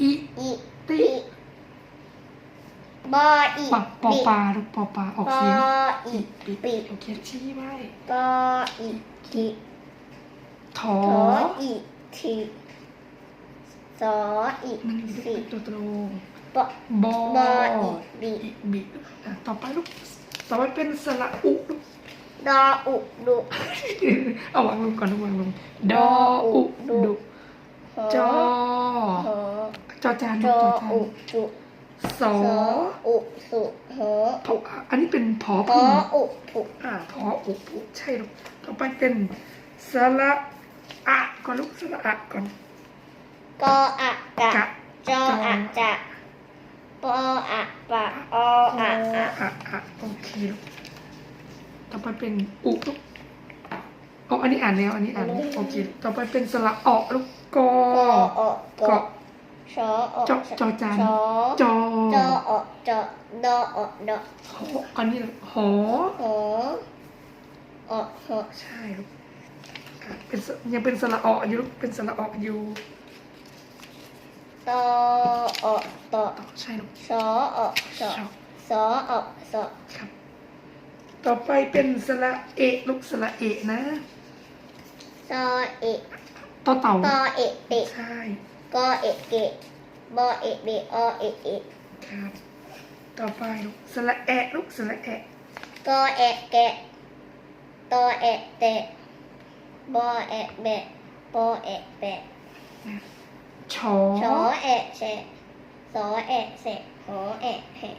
อีอีติอีบออีปะปอบิปลาลูกปอปลาออกปอเสียงอีปิปิโอเคชี้ไว้ปออีทิถอโถอีทิสออีนั่นอยู่สิด้วยตัวตรงปอบอ บออีบิอีบิอะต่อไปลูกต่อไปเป็นสระอุลูกดออุดุเอาวางลงก่อนลูกวางลงดออุดุ หอ จอ หอ จอจานจลูกอจอจานอุจุสอสออุสุหอพออันนี้เป็นผอหอพึ่งอุผุอ่าพออุปุใช่ลูกต่อไปเป็นสระอะก่อนลูกสระอะก่อนกออะกะกะจออะจะปออะปะออะอะอะอะโอเคลูกต่อไปเป็นอุลูกอ๋ออันนี้อ่านแล้วอันนี้อ่านแล้วโอเค ต่อไปเป็นสระออลูกกอกออะกอ ชออะจอจอจานชอจอจออะจอดออะดอหออันนี้หอหออะหอใช่ลูกอะเป็นสยังเป็นสระอออยู่ลูกเป็นสระอออยู่ตออะตอใช่ลูกชออะชอชอบสออะสอครับ ต่อไปเป็นสระเอะลูกสระเอะนะซอเอะ ต่อเต่า ตอเอะเตะใช่ กอเอะเกะบอเอะเบอเอะเอะครับ ต่อไปลูกสระแอะลูกสระแอะกอเอะแกะตอเอะเตะบอเอะแบะปอเอะแปะนะชอ ชอเอะแฉะสอเอะแสะหอเอะแหะ